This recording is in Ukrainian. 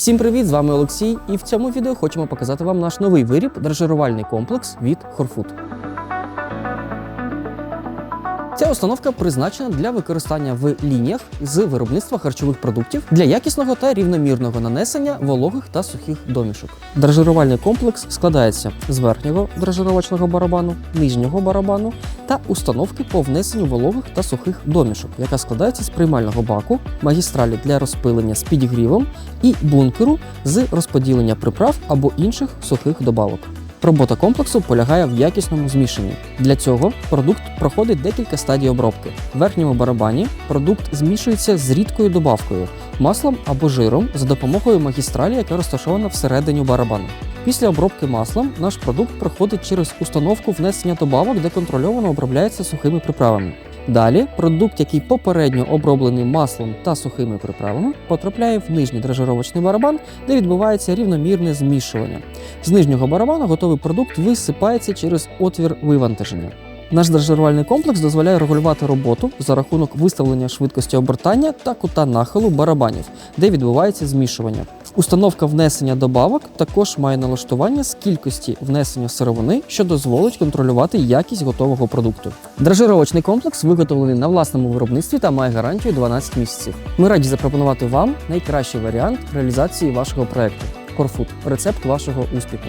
Всім привіт! З вами Олексій, і в цьому відео хочемо показати вам наш новий виріб дрожжерувальний комплекс від Хорфуд. Ця установка призначена для використання в лініях з виробництва харчових продуктів для якісного та рівномірного нанесення вологих та сухих домішок. Дрожжерувальний комплекс складається з верхнього дрожжировочного барабану, нижнього барабану та установки по внесенню вологих та сухих домішок, яка складається з приймального баку, магістралі для розпилення з підігрівом і бункеру з розподілення приправ або інших сухих добавок. Робота комплексу полягає в якісному змішанні. Для цього продукт проходить декілька стадій обробки. В верхньому барабані продукт змішується з рідкою добавкою, маслом або жиром за допомогою магістралі, яка розташована всередині барабану. Після обробки маслом наш продукт проходить через установку внесення добавок, де контрольовано обробляється сухими приправами. Далі продукт, який попередньо оброблений маслом та сухими приправами, потрапляє в нижній дрожжировочний барабан, де відбувається рівномірне змішування. З нижнього барабану готовий продукт висипається через отвір вивантаження. Наш дрожжерувальний комплекс дозволяє регулювати роботу за рахунок виставлення швидкості обертання та кута нахилу барабанів, де відбувається змішування. Установка внесення добавок також має налаштування з кількості внесення сировини, що дозволить контролювати якість готового продукту. Дрожжировочний комплекс виготовлений на власному виробництві та має гарантію 12 місяців. Ми раді запропонувати вам найкращий варіант реалізації вашого проекту. Корфуд рецепт вашого успіху.